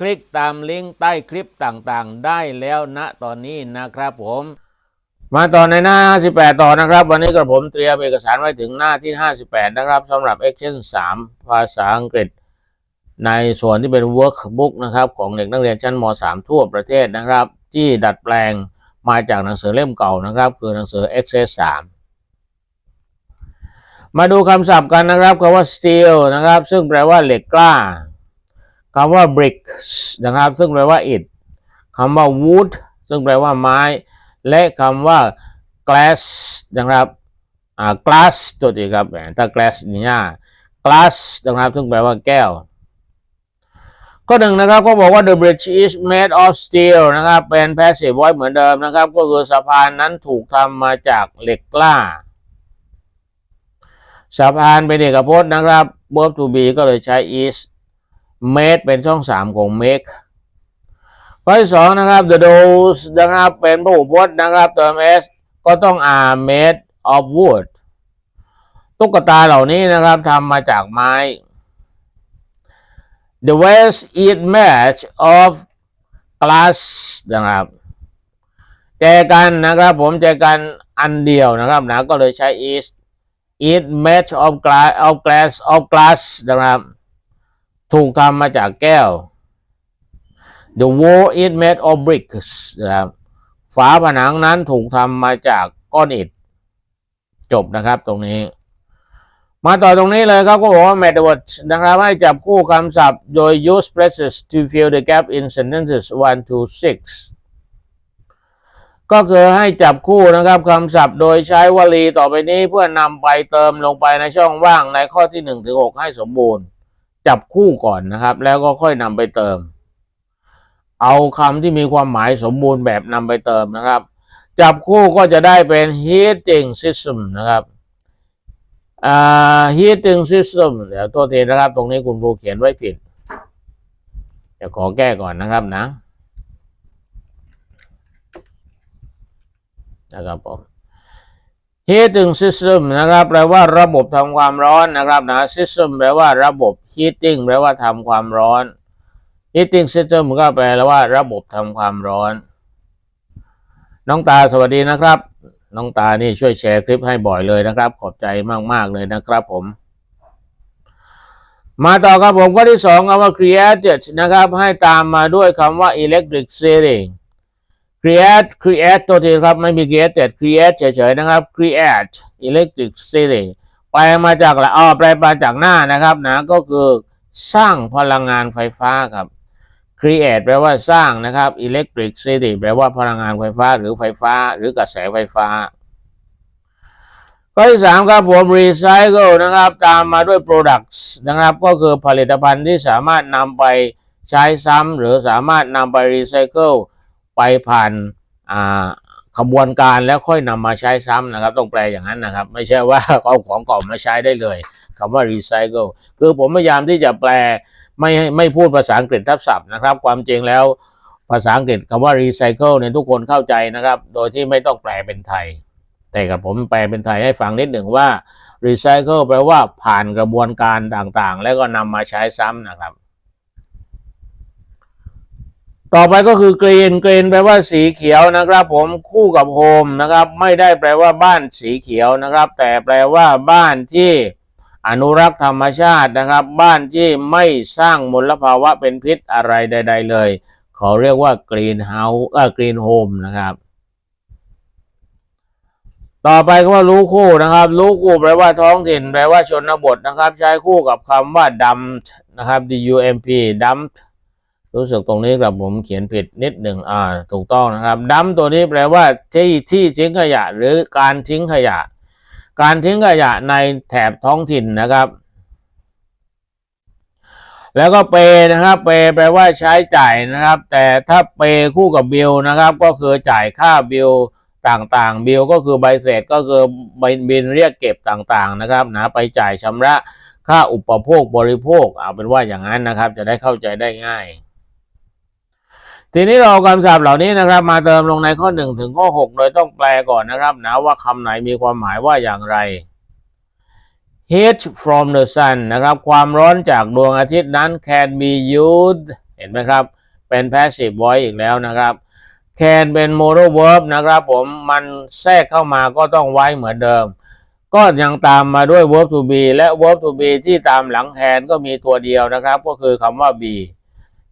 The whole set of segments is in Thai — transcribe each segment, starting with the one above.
คลิกตามลิงก์ใต้คลิปต่างๆ ได้แล้วณตอนนี้นะครับผมมาต่อในหน้า 58 ต่อนะครับ วันนี้กระผมเตรียมเอกสารไว้ถึงหน้าที่ 58 นะครับสำหรับ Action 3 ภาษาอังกฤษ ในส่วนที่เป็น workbook นะครับ ของเด็กนักเรียนชั้นม .3 ทั่วประเทศนะครับ ที่ดัดแปลงมาจากหนังสือเล่มเก่านะครับ คือหนังสือ Access 3 มาดูคำศัพท์กันนะครับคำว่า steel นะครับ ซึ่งแปลว่าเหล็กกล้า คำว่า bricks นะครับ ซึ่งแปลว่าอิฐคำว่า wood ซึ่งแปลว่าไม้ และคำว่า glass นะครับอ่า glass ตัวทีครับแหมถ้า glass นี่ย glass นะครับ ซึ่งแปลว่าแก้วข้อหนึ่งนะครับก็บอกว่า the bridge is made of steel นะครับเป็น passive voice เหมือนเดิมนะครับ ก็คือสะพานนั้นถูกทำมาจากเหล็กกล้าสะพานเป็นเอกพจน์นะครับ verb to be ก็เลยใช้ is made เป็นช่องสามของ make ข้อที่สองนะครับ the dolls นะครับเป็นพหูพจน์นะครับเติม s ก็ต้อง are made of wood ตุ๊กตาเหล่านี้นะครับทำมาจากไม้ the west is made of glass นะครับแจกันนะครับผมแจกันอันเดียวนะครับนะก็เลยใช้ is is made of glass of glass of glass นะครับ ถูกทำมาจากแก้ว The wall is made of bricks นะครับฝาผนังนั้นถูกทำมาจากก้อนอิฐจบนะครับตรงนี้ มาต่อตรงนี้เลยครับก็บอกว่า made words นะครับ ให้จับคู่คำศัพท์โดย use phrases to fill the gap in sentences 1 to 6 ก็คือให้จับคู่นะครับคำศัพท์โดยใช้วลีต่อไปนี้เพื่อนำไปเติมลงไปในช่องว่างในข้อที่1ถึง6ให้สมบูรณ์ จับคู่ก่อนนะครับ แล้วก็ค่อยนำไปเติม เอาคำที่มีความหมายสมบูรณ์แบบนำไปเติมนะครับ จับคู่ก็จะได้เป็น heating system นะครับอ่า heating system เดี๋ยวตัวทีนะครับ ตรงนี้คุณครูเขียนไว้ผิดเดี๋ยวขอแก้ก่อนนะครับนะนะครับผม heating system นะครับแปลว่าระบบทำความร้อนนะครับนะ system แปลว่าระบบ heating แปลว่าทำความร้อน heating system ก็แปลว่าระบบทำความร้อน น้องตาสวัสดีนะครับ น้องตานี่ช่วยแชร์คลิปให้บ่อยเลยนะครับ ขอบใจมาก ๆ เลยนะครับผม มาต่อครับผมข้อที่สองคำว่า created นะครับ ให้ตามมาด้วยคำว่า electricity create create ตัวทีครับ ไม่มี created create เฉยๆนะครับ create electric city ไปมาจากละอ๋อแปลมาจากหน้านะครับนะก็คือสร้างพลังงานไฟฟ้าครับ create แปลว่าสร้างนะครับ electricity แปลว่าพลังงานไฟฟ้าหรือไฟฟ้า หรือกระแสไฟฟ้าข้อที่สามครับผม recycle นะครับ ตามมาด้วย products นะครับ ก็คือผลิตภัณฑ์ที่สามารถนำไปใช้ซ้ำหรือสามารถนำไป recycle ไปผ่านอ่าขบวนการแล้วค่อยนำมาใช้ซ้ำนะครับ ต้องแปลอย่างนั้นนะครับ ไม่ใช่ว่าเอาของเก่ามาใช้ได้เลยคำว่า recycle คือผมพยายามที่จะแปลไม่ไม่พูดภาษาอังกฤษทับศัพท์นะครับ ความจริงแล้วภาษาอังกฤษคำว่า recycle เนี่ยทุกคนเข้าใจนะครับ โดยที่ไม่ต้องแปลเป็นไทย แต่กับผมแปลเป็นไทยให้ฟังนิดหนึ่งว่า recycle แปลว่าผ่านกระบวนการต่างๆ แล้วก็นำมาใช้ซ้ำนะครับ ต่อไปก็คือกรีนกรีนแปลว่าสีเขียวนะครับ ผมคู่กับโฮมนะครับ ไม่ได้แปลว่าบ้านสีเขียวนะครับ แต่แปลว่าบ้านที่อนุรักษ์ธรรมชาตินะครับ บ้านที่ไม่สร้างมลภาวะเป็นพิษอะไรใด ๆ เลยเขาเรียกว่ากรีนเฮาส์เอ่อกรีนโฮมนะครับ ต่อไปก็ว่ารู้คู่นะครับ รู้คู่แปลว่าท้องถิ่นแปลว่าชนบทนะครับ ใช้คู่กับคำว่าดำนะครับ d u m p ดำ รู้สึกตรงนี้ครับผมเขียนผิดนิดหนึ่งอ่า ถูกต้องนะครับดำตัวนี้แปลว่าที่ที่ทิ้งขยะ หรือการทิ้งขยะ การทิ้งขยะในแถบท้องถิ่นนะครับ แล้วก็ pay นะครับ pay แปลว่าใช้จ่ายนะครับ แต่ถ้า pay คู่กับ bill นะครับ ก็คือจ่ายค่า bill ต่างๆ bill ก็คือใบเสร็จก็คือใบบินเรียกเก็บต่างๆนะครับนะไปจ่ายชำระค่าอุปโภคบริโภคเอาเป็นว่าอย่างนั้นนะครับ จะได้เข้าใจได้ง่าย ทีนี้เราเอาคำศัพท์เหล่านี้นะครับ มาเติมลงในข้อ1ถึงข้อ6โดยต้องแปลก่อนนะครับนะว่าคำไหนมีความหมายว่าอย่างไร heat from the sun นะครับ ความร้อนจากดวงอาทิตย์นั้น can be used เห็นไหมครับ เป็น passive voice อีกแล้วนะครับ can เป็น modal verb นะครับผมมันแทรกเข้ามาก็ต้องไว้เหมือนเดิม ก็ยังตามมาด้วย verb to be และ verb to be ที่ตามหลัง can ก็มีตัวเดียวนะครับ ก็คือคำว่า be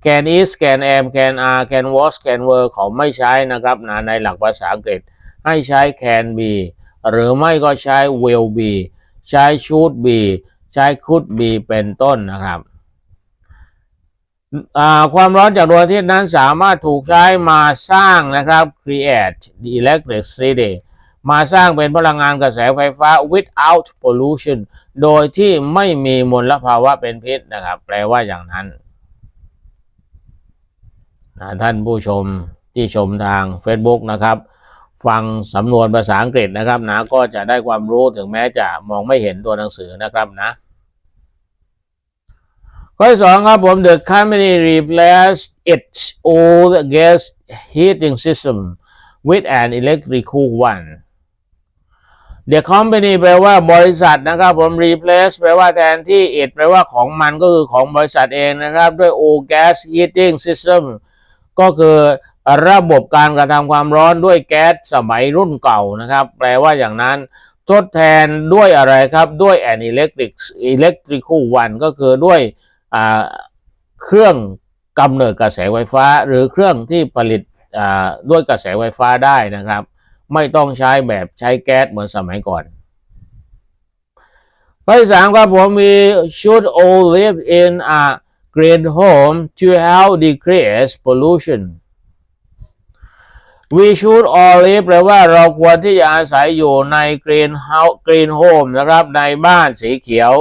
can is can am can are can was can were เขาไม่ใช้นะครับนะในหลักภาษาอังกฤษ ให้ใช้ can be หรือไม่ก็ใช้ will be ใช้ should be ใช้ could be เป็นต้นนะครับความร้อนจากดวงอาทิตย์นั้นสามารถถูกใช้มาสร้างนะครับ create the electricity มาสร้างเป็นพลังงานกระแสไฟฟ้า without pollution โดยที่ไม่มีมลภาวะเป็นพิษนะครับ แปลว่าอย่างนั้น นะท่านผู้ชมที่ชมทาง Facebook นะครับ ฟังสำนวนภาษาอังกฤษนะครับนะก็จะได้ความรู้ถึงแม้จะมองไม่เห็นตัวหนังสือนะครับนะข้อที่สองครับผม the company replaced its old gas heating system with an electrical one the company แปลว่าบริษัทนะครับผม replace แปลว่าแทนที่ it แปลว่าของมันก็คือของบริษัทเองนะครับ ด้วย old gas heating system ก็คือระบบการกระทำความร้อนด้วยแก๊สสมัยรุ่นเก่านะครับ แปลว่าอย่างนั้นทดแทนด้วยอะไรครับด้วย an electric electrical one ก็คือด้วยเครื่องกำเนิดกระแสไฟฟ้า หรือเครื่องที่ผลิตด้วยกระแสไฟฟ้าได้นะครับ ไม่ต้องใช้แบบใช้แก๊สเหมือนสมัยก่อนข้อที่สามครับผมมี should all live in a green home to help decrease pollution we should all live แปลว่าเราควรที่จะอาศัยอยู่ใน green house green home นะครับ ในบ้านสีเขียว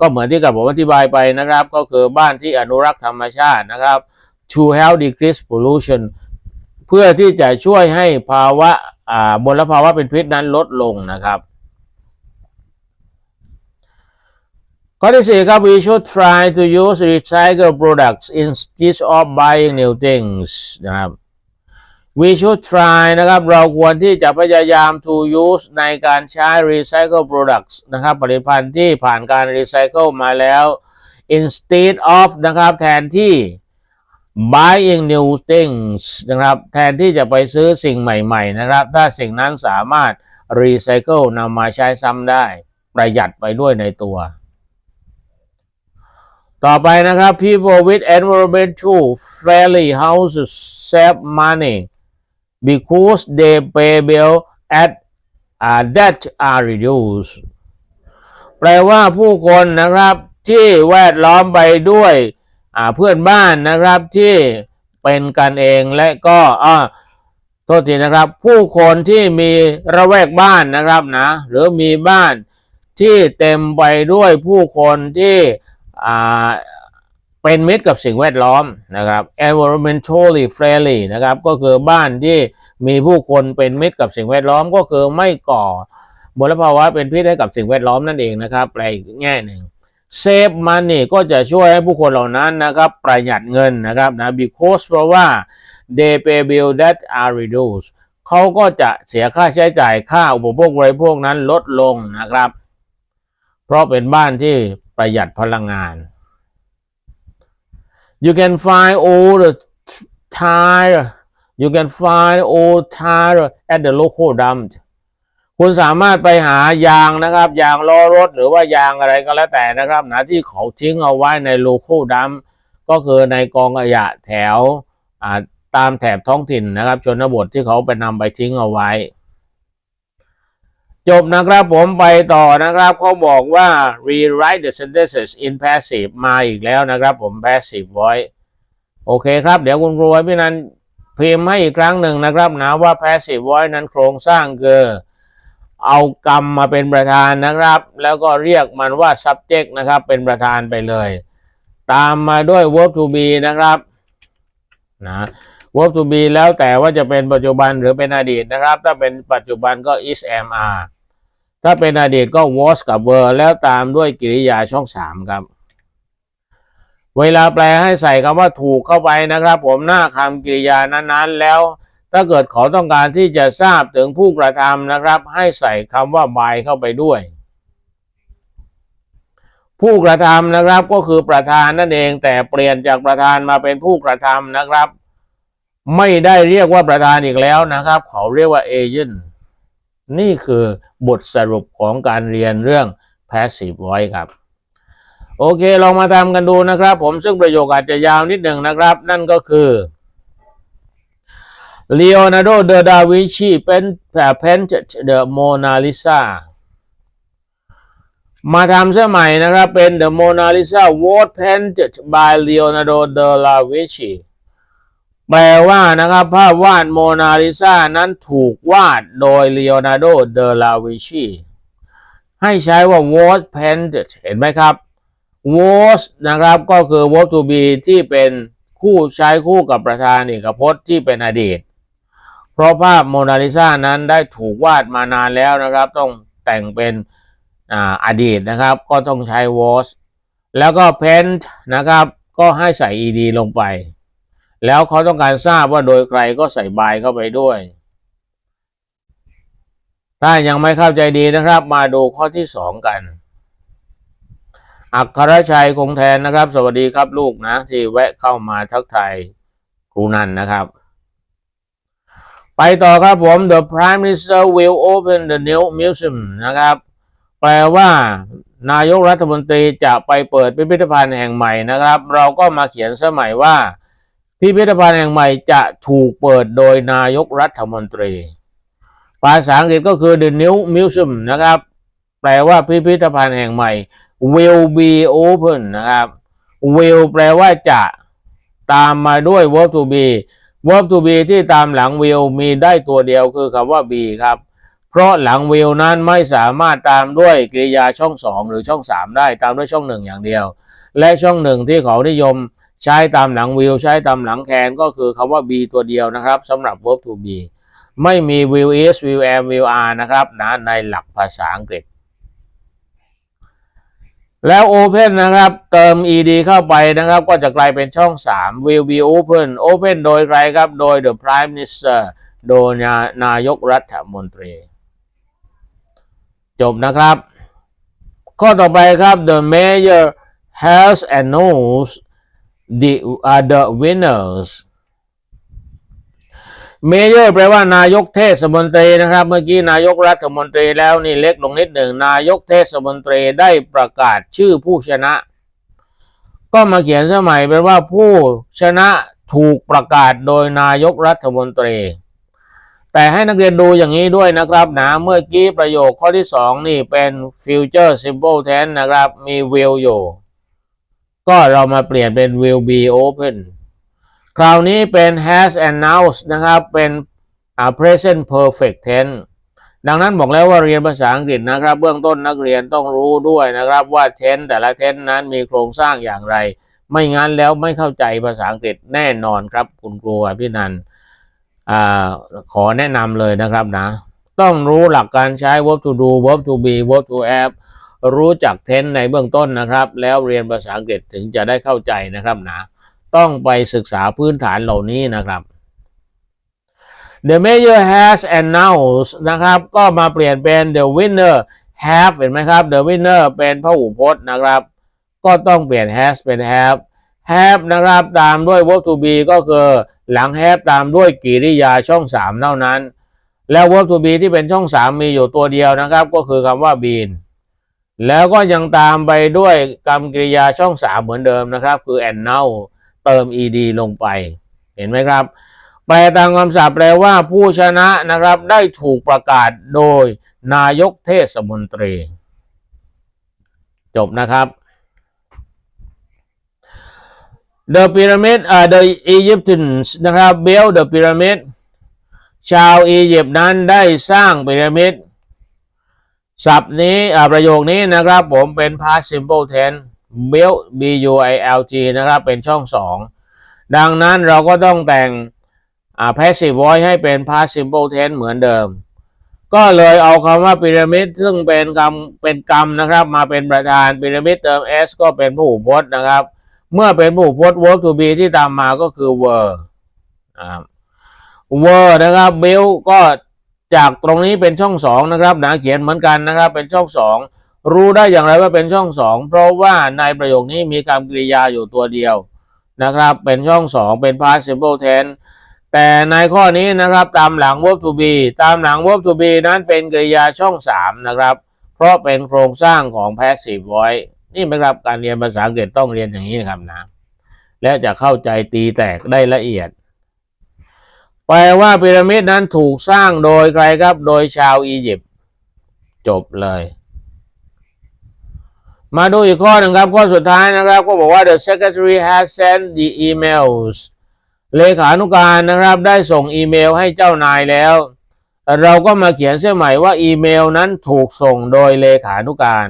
ก็เหมือนที่กับผมอธิบายไปนะครับ ก็คือบ้านที่อนุรักษ์ธรรมชาตินะครับ to help decrease pollution เพื่อที่จะช่วยให้ภาวะมลภาวะเป็นพิษนั้นลดลงนะครับ ข้อที่สี่ครับ we should try to use recycled products instead of buying new things นะครับ we should try นะครับ เราควรที่จะพยายาม to use ในการใช้ recycled products นะครับ ผลิตภัณฑ์ที่ผ่านการ recycle มาแล้ว instead of นะครับ แทนที่ buying new things นะครับ แทนที่จะไปซื้อสิ่งใหม่ ๆ นะครับ ถ้าสิ่งนั้นสามารถ recycle นำมาใช้ซ้ำได้ ประหยัดไปด้วยในตัว ต่อไปนะครับ people with environmental friendly houses save money because they pay bill at uh, that are reduced แปลว่าผู้คนนะครับที่แวดล้อมไปด้วยเพื่อนบ้านนะครับที่เป็นกันเองและก็อ่าโทษทีนะครับ ผู้คนที่มีระแวกบ้านนะครับนะหรือมีบ้านที่เต็มไปด้วยผู้คนที่ เป็นมิตรกับสิ่งแวดล้อมนะครับ environmentally friendly นะครับก็คือบ้านที่มีผู้คนเป็นมิตรกับสิ่งแวดล้อมก็คือไม่ก่อมลภาวะเป็นพิษให้กับสิ่งแวดล้อมนั่นเองนะครับแปลอีกแง่หนึ่ง save money ก็จะช่วยให้ผู้คนเหล่านั้นนะครับประหยัดเงินนะครับนะ because เพราะว่า they pay bill that are reduced เขาก็จะเสียค่าใช้จ่ายค่าอุปโภคบริโภคนั้นลดลงนะครับ เพราะเป็นบ้านที่ ประหยัดพลังงาน you can find all the tire you can find all tire at the local dump คุณสามารถไปหายางนะครับ ยางล้อรถหรือว่ายางอะไรก็แล้วแต่นะครับนะที่เขาทิ้งเอาไว้ใน local dump ก็คือในกองขยะแถวตามแถบท้องถิ่นนะครับชนบทที่เขาไปนำไปทิ้งเอาไว้ จบนะครับผมไปต่อนะครับเขาบอกว่า rewrite the sentences in passive มาอีกแล้วนะครับผม passive voice โอเคครับ เดี๋ยวคุณครูให้พี่นันพิมพ์ให้อีกครั้งหนึ่งนะครับนะว่า passive voice นั้นโครงสร้างคือเอากรรมมาเป็นประธานนะครับ แล้วก็เรียกมันว่า subject นะครับ เป็นประธานไปเลย ตามมาด้วย verb to be นะครับนะ verb to be แล้วแต่ว่าจะเป็นปัจจุบันหรือเป็นอดีตนะครับ ถ้าเป็นปัจจุบันก็ is am are ถ้าเป็นอดีตก็ was กับ were แล้วตามด้วยกริยาช่องสามครับ เวลาแปลให้ใส่คำว่าถูกเข้าไปนะครับ ผมหน้าคำกริยานั้นๆ แล้วถ้าเกิดเขาต้องการที่จะทราบถึงผู้กระทำนะครับ ให้ใส่คำว่า by เข้าไปด้วยผู้กระทำนะครับก็คือประธานนั่นเองแต่เปลี่ยนจากประธานมาเป็นผู้กระทำนะครับ ไม่ได้เรียกว่าประธานอีกแล้วนะครับ เขาเรียกว่าเอเจนต์นี่คือ บทสรุปของการเรียนเรื่อง passive voice ครับ โอเค ลองมาทำกันดูนะครับ ผมซึ่งประโยคอาจจะยาวนิดหนึ่งนะครับ นั่นก็คือ Leonardo da Vinci เป็น painted the Mona Lisa มาทำเสื้อใหม่นะครับ เป็น The Mona Lisa was painted by Leonardo da Vinci แปลว่านะครับภาพวาดโมนาลิซานั้นถูกวาดโดย Leonardo da Vinci ให้ใช้ว่า was painted เห็นไหมครับ was นะครับก็คือ verb to be ที่เป็นคู่ใช้คู่กับประธานเอกพจน์ที่เป็นอดีต เพราะภาพโมนาลิซานั้นได้ถูกวาดมานานแล้วนะครับ ต้องแต่งเป็นออดีตนะครับ ก็ต้องใช้ was แล้วก็ paint นะครับ ก็ให้ใส่ ed ลงไป แล้วเขาต้องการทราบว่าโดยใครก็ใส่ by เข้าไปด้วย ถ้ายังไม่เข้าใจดีนะครับ มาดูข้อที่สองกันอัครชัยคงแทนนะครับ สวัสดีครับลูกนะ ที่แวะเข้ามาทักทายครูนันนะครับ ไปต่อครับผม The Prime Minister will open the new museum นะครับ แปลว่านายกรัฐมนตรีจะไปเปิดพิพิธภัณฑ์แห่งใหม่นะครับ เราก็มาเขียนสมัยว่า พิพิธภัณฑ์แห่งใหม่จะถูกเปิดโดยนายกรัฐมนตรี ภาษาอังกฤษก็คือ the new museum นะครับ แปลว่าพิพิธภัณฑ์แห่งใหม่ will be open นะครับ will แปลว่าจะตามมาด้วย verb to be verb to be ที่ตามหลัง will มีได้ตัวเดียวคือคำว่า be ครับ เพราะหลัง will นั้นไม่สามารถตามด้วยกริยาช่อง2หรือช่อง3ได้ตามด้วยช่อง1อย่างเดียว และช่องหนึ่งที่เขานิยม ใช้ตามหลัง will ใช้ตามหลัง can ก็คือคำว่า be ตัวเดียวนะครับสำหรับ verb to be ไม่มี will is will am will are นะครับนะในหลักภาษาอังกฤษ แล้ว open นะครับ เติม ed เข้าไปนะครับ ก็จะกลายเป็นช่อง 3 will be open open โดยใครครับ โดย the prime minister โดยนายกรัฐมนตรี จบนะครับ ข้อต่อไปครับ the mayor has announced the are the winners เมเยอร์แปลว่านายกเทศมนตรีนะครับ เมื่อกี้นายกรัฐมนตรีแล้วนี่เล็กลงนิดหนึ่งนายกเทศมนตรีได้ประกาศชื่อผู้ชนะ ก็มาเขียนสมัยเป็นว่าผู้ชนะถูกประกาศโดยนายกรัฐมนตรี แต่ให้นักเรียนดูอย่างนี้ด้วยนะครับนะเมื่อกี้ประโยคข้อที่สองนี่เป็น future simple tense นะครับ มี will อยู่ ก็เรามาเปลี่ยนเป็น will be open คราวนี้เป็น has announced นะครับ เป็น present perfect tense ดังนั้นบอกแล้วว่าเรียนภาษาอังกฤษนะครับ เบื้องต้นนักเรียนต้องรู้ด้วยนะครับว่า tense แต่ละ tense นั้นมีโครงสร้างอย่างไร ไม่งั้นแล้วไม่เข้าใจภาษาอังกฤษแน่นอนครับ คุณครูพี่นันอขอแนะนำเลยนะครับนะ ต้องรู้หลักการใช้ verb to do verb to be verb to have รู้จัก tense ในเบื้องต้นนะครับ แล้วเรียนภาษาอังกฤษถึงจะได้เข้าใจนะครับนะต้องไปศึกษาพื้นฐานเหล่านี้นะครับ The mayor has announced นะครับ ก็มาเปลี่ยนเป็น the winner have เห็นไหมครับ the winner เป็นพหูพจน์นะครับ ก็ต้องเปลี่ยน has เป็น have have นะครับ ตามด้วย verb to be ก็คือหลัง have ตามด้วยกริยาช่อง 3 เท่านั้น แล้ว verb to be ที่เป็นช่อง 3 มีอยู่ตัวเดียวนะครับ ก็คือคำว่า been แล้วก็ยังตามไปด้วยกรรมกริยาช่อง3เหมือนเดิมนะครับ คือ and now เติม ed ลงไป เห็นไหมครับ แปลตามคำศัพท์แปลว่าผู้ชนะนะครับได้ถูกประกาศโดยนายกเทศมนตรี จบนะครับ The pyramid อ่า the Egyptians นะครับ built the pyramid ชาวอียิปต์นั้นได้สร้างพีระมิด ศัพท์นี้อ่าประโยคนี้นะครับผมเป็น past simple tense built b u i l t นะครับ เป็นช่องสองดังนั้นเราก็ต้องแต่ง passive voice ให้เป็น past simple tense เหมือนเดิม ก็เลยเอาคำว่าพีระมิดซึ่งเป็นคำเป็นกรรมนะครับ มาเป็นประธานพีระมิดเติม s ก็เป็นผู้พจน์นะครับ เมื่อเป็นผู้พจน์ verb to be ที่ตามมาก็คือ were นะครับ were นะครับ build ก็ จากตรงนี้เป็นช่องสองนะครับหนะเขียนเหมือนกันนะครับ เป็นช่องสองรู้ได้อย่างไรว่าเป็นช่องสองเพราะว่าในประโยคนี้มีคำกริยาอยู่ตัวเดียวนะครับ เป็นช่องสองเป็น past simple tense แต่ในข้อนี้นะครับตามหลัง verb to be ตามหลัง verb to be นั้นเป็นกริยาช่องสามนะครับ เพราะเป็นโครงสร้างของ passive voice นี่ไหมครับการเรียนภาษาอังกฤษต้องเรียนอย่างนี้นะครับนะ และจะเข้าใจตีแตกได้ละเอียด แปลว่าพีระมิดนั้นถูกสร้างโดยใครครับ โดยชาวอียิปต์จบเลย มาดูอีกข้อหนึ่งครับ ข้อสุดท้ายนะครับ ก็บอกว่า the secretary has sent the emails เลขานุการนะครับ ได้ส่งอีเมลให้เจ้านายแล้ว เราก็มาเขียนเส้นใหม่ว่าอีเมลนั้นถูกส่งโดยเลขานุการ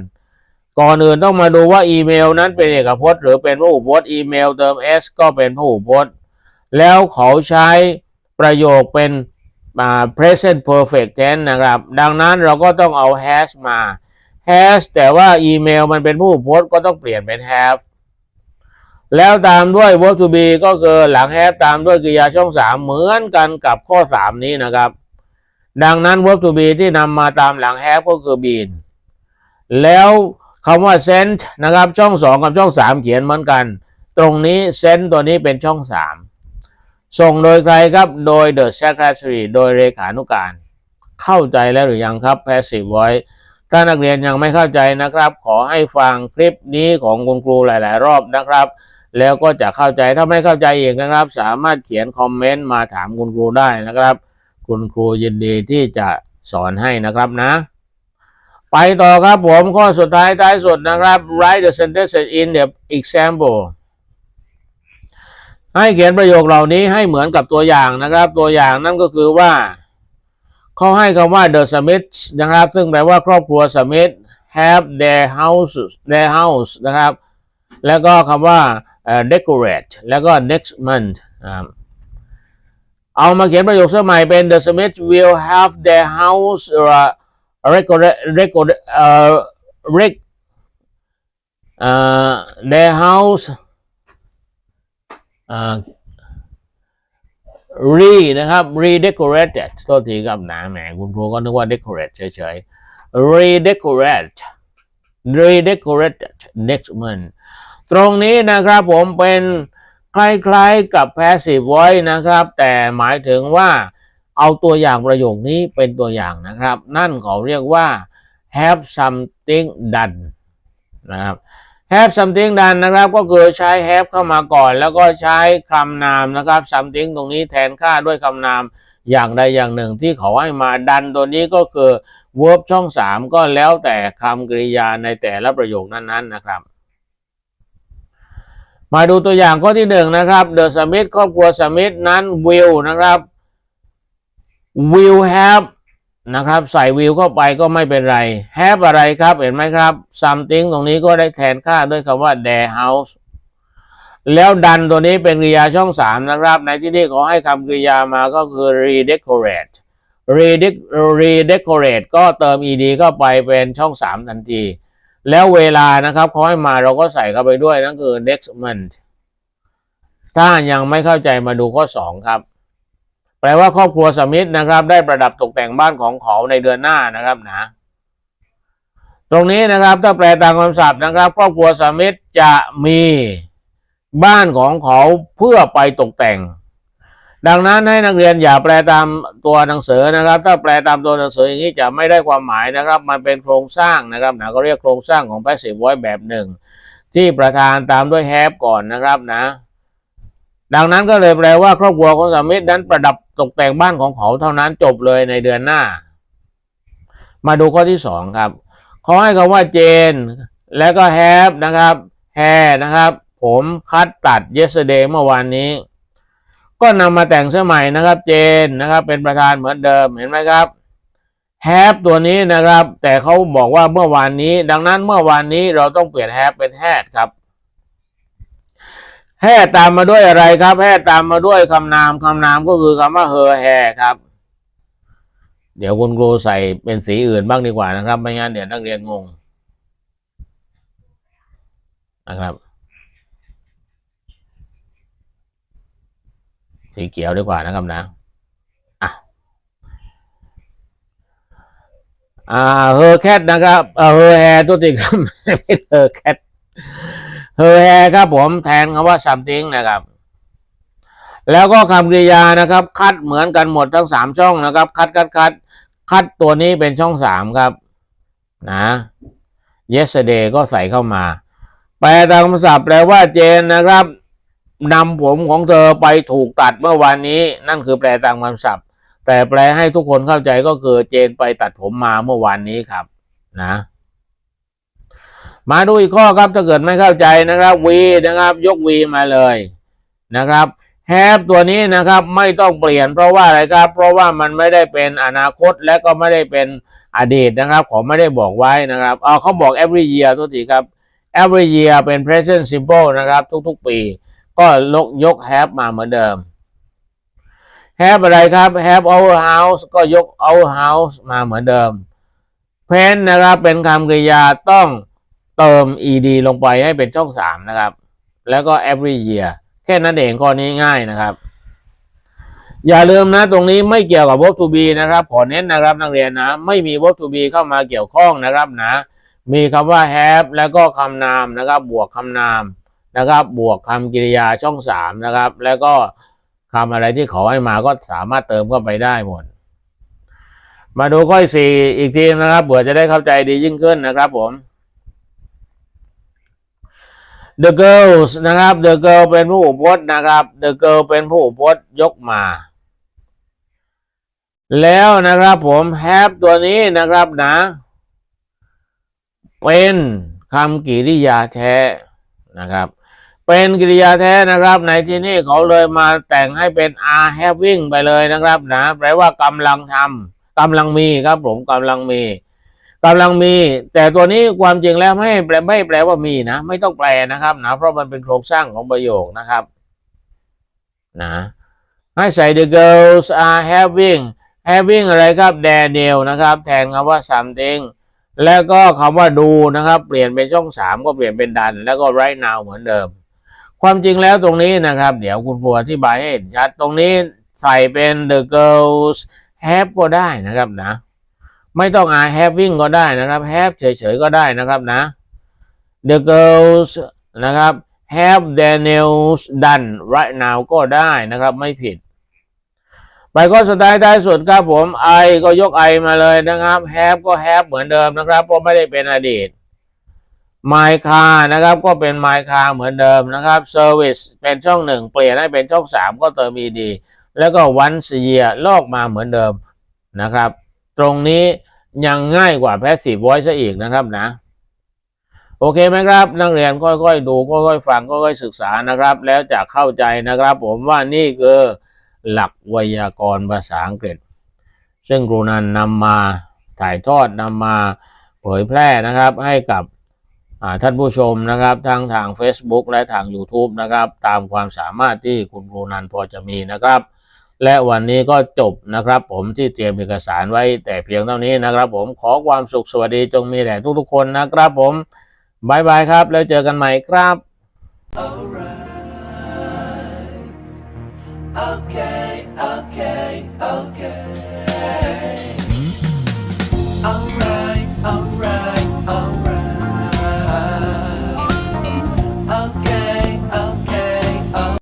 ก่อนอื่นต้องมาดูว่าอีเมลนั้นเป็นเอกพจน์ หรือเป็นพหูพจน์อีเมลเติม s ก็เป็นพหูพจน์ แล้วเขาใช้ ประโยคเป็น present perfect tense นะครับ ดังนั้นเราก็ต้องเอา has มา has แต่ว่าอีเมลมันเป็นผู้โพจน์ก็ต้องเปลี่ยนเป็น have แล้วตามด้วย verb to be ก็คือหลัง have ตามด้วยกริยาช่อง3เหมือนกันกับข้อ 3 นี้นะครับ ดังนั้น verb to be ที่นำมาตามหลัง have ก็คือ been แล้วคำว่า sent นะครับ ช่อง 2 กับช่อง 3 เขียนเหมือนกัน ตรงนี้ sent ตัวนี้เป็นช่อง 3 ส่งโดยใครครับโดย the secretary โดยเลขานุการ เข้าใจแล้วหรือยังครับ passive voice ถ้านักเรียนยังไม่เข้าใจนะครับ ขอให้ฟังคลิปนี้ของคุณครูหลาย ๆ รอบนะครับ แล้วก็จะเข้าใจถ้าไม่เข้าใจอีกนะครับ สามารถเขียนคอมเมนต์มาถามคุณครูได้นะครับ คุณครูยินดีที่จะสอนให้นะครับนะ ไปต่อครับผมข้อสุดท้ายท้ายสุดนะครับ write the sentences in the example ให้เขียนประโยคเหล่านี้ให้เหมือนกับตัวอย่างนะครับ ตัวอย่างนั่นก็คือว่าเขาให้คำว่า the Smiths นะครับ ซึ่งแปลว่าครอบครัว Smith have their house their house นะครับ แล้วก็คำว่า decorate แล้วก็ next month นะเอามาเขียนประโยคสมัยเป็น the Smiths will have their house uh, decorate decorate uh, rec uh, their house uh, re นะครับ redecorated โทษทีครับนะแหมคุณครูก็นึกว่า decorate เฉยๆ redecorate redecorated next month ตรงนี้นะครับผมเป็นคล้ายๆกับ passive voice นะครับ แต่หมายถึงว่าเอาตัวอย่างประโยคนี้เป็นตัวอย่างนะครับ นั่นเขาเรียกว่า have something done นะครับ have something done นะครับ ก็คือใช้ have เข้ามาก่อน แล้วก็ใช้คำนามนะครับ something ตรงนี้แทนค่าด้วยคำนามอย่างใดอย่างหนึ่งที่เขาให้มาดันตัวนี้ก็คือ verb ช่อง 3 ก็แล้วแต่คำกริยาในแต่ละประโยคนั้นๆนะครับ มาดูตัวอย่างข้อที่หนึ่งนะครับ The Smith ครอบครัว Smith นั้น will นะครับ will have นะครับ ใส่ will เข้าไปก็ไม่เป็นไร have อะไรครับ เห็นไหมครับ something ตรงนี้ก็ได้แทนค่าด้วยคำว่า their house แล้วดันตัวนี้เป็นกริยาช่อง3นะครับ ในที่นี้เขาให้คำกริยามาก็คือ redecorate redec- redecorate ก็เติม ed เข้าไปเป็นช่อง3ทันที แล้วเวลานะครับเขาให้มาเราก็ใส่เข้าไปด้วยนั่นคือ next month ถ้ายังไม่เข้าใจมาดูข้อ2ครับ ลว่าครอบครัวสมิธนะครับ ได้ประดับตกแต่งบ้านของเขาในเดือนหน้านะครับนะ ตรงนี้นะครับถ้าแปลตามคำศัพท์นะครับ ครอบครัวสมิธจะมีบ้านของเขาเพื่อไปตกแต่ง ดังนั้นให้นักเรียนอย่าแปลตามตัวหนังสือนะครับ ถ้าแปลตามตัวหนังสืออย่างนี้จะไม่ได้ความหมายนะครับ มันเป็นโครงสร้างนะครับนะก็เรียกโครงสร้างของ passive voice แบบหนึ่งที่ประธานตามด้วย have ก่อนนะครับนะ ดังนั้นก็เลยแปลว่า ครอบครัวของสามิธนั้นประดับตกแต่งบ้านของเขาเท่านั้นจบเลยในเดือนหน้า มาดูข้อที่สองครับขาให้คำว่าเจน แล้วก็ have นะครับ hair นะครับ ผมคัดตัด yesterday เมื่อวานนี้ ก็นำมาแต่งเสื้อใหม่นะครับเจนนะครับ เป็นประธานเหมือนเดิมเห็นไหมครับ have ตัวนี้นะครับ แต่เขาบอกว่าเมื่อวานนี้ ดังนั้นเมื่อวานนี้เราต้องเปลี่ยน have เป็น had ครับ แห่ตามมาด้วยอะไรครับแห่ตามมาด้วยคำนามคำนามก็คือคำว่าเฮอแฮครับ เดี๋ยวคุณครูใส่เป็นสีอื่นบ้างดีกว่านะครับ ไม่งั้นเดี๋ยวนักเรียนงงนะครับ สีเขียวดีกว่านะครับนะอะอ่าเฮอแคทนะครับเออเฮอแฮตัวติครับไม่เฮอแคท เฮอแฮครับผมแทนคำว่า something นะครับ แล้วก็คำกริยานะครับ คัดเหมือนกันหมดทั้งสามช่องนะครับ คัดคัดคัดคัดตัวนี้เป็นช่องสามครับ นะ yesterday ก็ใส่เข้ามา แปลตามคำศัพท์แปลว่าเจนนะครับนำผมของเธอไปถูกตัดเมื่อวานนี้ นั่นคือแปลตามคำศัพท์ แต่แปลให้ทุกคนเข้าใจก็คือเจนไปตัดผมมาเมื่อวานนี้ครับ นะ มาดูอีกข้อครับถ้าเกิดไม่เข้าใจนะครับวีนะครับ ยกวีมาเลยนะครับแฮปตัวนี้นะครับไม่ต้องเปลี่ยนเพราะว่าอะไรครับ เพราะว่ามันไม่ได้เป็นอนาคตและก็ไม่ได้เป็นอดีตนะครับขอไม่ได้บอกไว้นะครับเอาเขาบอก every year ทุกทีครับ every year เป็น present simple นะครับ ทุกๆปี ก็ลกยก have มาเหมือนเดิม have อะไรครับ have our house ก็ยก our house มาเหมือนเดิม pen นะครับเป็นคำกริยาต้อง เติม ed ลงไปให้เป็นช่องสามนะครับ แล้วก็ every year แค่นั้นเองข้อนี้ง่ายนะครับ อย่าลืมนะตรงนี้ไม่เกี่ยวกับ verb to be นะครับ ขอเน้นนะครับนักเรียนนะ ไม่มี verb to be เข้ามาเกี่ยวข้องนะครับนะ มีคำว่า have แล้วก็คำนามนะครับ บวกคำนามนะครับ บวกคำกริยาช่องสามนะครับ แล้วก็คำอะไรที่ขอให้มาก็สามารถเติมเข้าไปได้หมด มาดูข้อสี่อีกทีนะครับเผื่อจะได้เข้าใจดียิ่งขึ้นนะครับผม The girls นะครับ The girl เป็นผู้พจน์นะครับ The girl เป็นผู้พจน์ยกมา แล้วนะครับผม have ตัวนี้นะครับนะ เป็นคำกริยาแท้นะครับ เป็นกริยาแท้นะครับในที่นี้เขาเลยมาแต่งให้เป็น are having ไปเลยนะครับนะแปลว่ากำลังทำกำลังมีครับผมกำลังมี กำลังมี แต่ตัวนี้ความจริงแล้วไม่แปลไม่แปลว่ามีนะ ไม่ต้องแปลนะครับนะเพราะมันเป็นโครงสร้างของประโยคนะครับนะให้ใส่ the girls are having having อะไรครับ Daniel นะครับ แทนคำว่า something แล้วก็คำว่าดูนะครับ เปลี่ยนเป็นช่องสามก็เปลี่ยนเป็นดัน แล้วก็ right now เหมือนเดิม ความจริงแล้วตรงนี้นะครับ เดี๋ยวคุณครูอธิบายให้เห็นชัด ตรงนี้ใส่เป็น the girls have ก็ได้นะครับนะ ไม่ต้อง are having ก็ได้นะครับ have เฉยๆก็ได้นะครับนะ the girls นะครับ have their nails done right now ก็ได้นะครับ ไม่ผิด ไปข้อสุดท้ายท้ายสุดครับผม I ก็ยก I มาเลยนะครับ have ก็ have เหมือนเดิมนะครับ เพราะไม่ได้เป็นอดีต my car นะครับก็เป็น my car เหมือนเดิมนะครับ service เป็นช่องหนึ่งเปลี่ยนให้เป็นช่องสามก็เติม ed แล้วก็ once a year ลอกมาเหมือนเดิมนะครับ ตรงนี้ยังง่ายกว่า passive voice ซะอีกนะครับนะ โอเคไหมครับ นักเรียนค่อยๆ ดูค่อยๆฟังค่อยๆศึกษานะครับ แล้วจะเข้าใจนะครับ ผมว่านี่คือหลักไวยากรณ์ภาษาอังกฤษ ซึ่งครูนันนำมาถ่ายทอดนำมาเผยแพร่นะครับ ให้กับท่านผู้ชมนะครับทั้งทาง Facebook และทาง YouTube นะครับ ตามความสามารถที่คุณครูนันพอจะมีนะครับ และวันนี้ก็จบนะครับ ผมที่เตรียมเอกสารไว้แต่เพียงเท่านี้นะครับ ผมขอความสุขสวัสดีจงมีแด่ทุกๆคนนะครับ ผมบายบายครับ แล้วเจอกันใหม่ครับ Alright. Okay, okay, okay.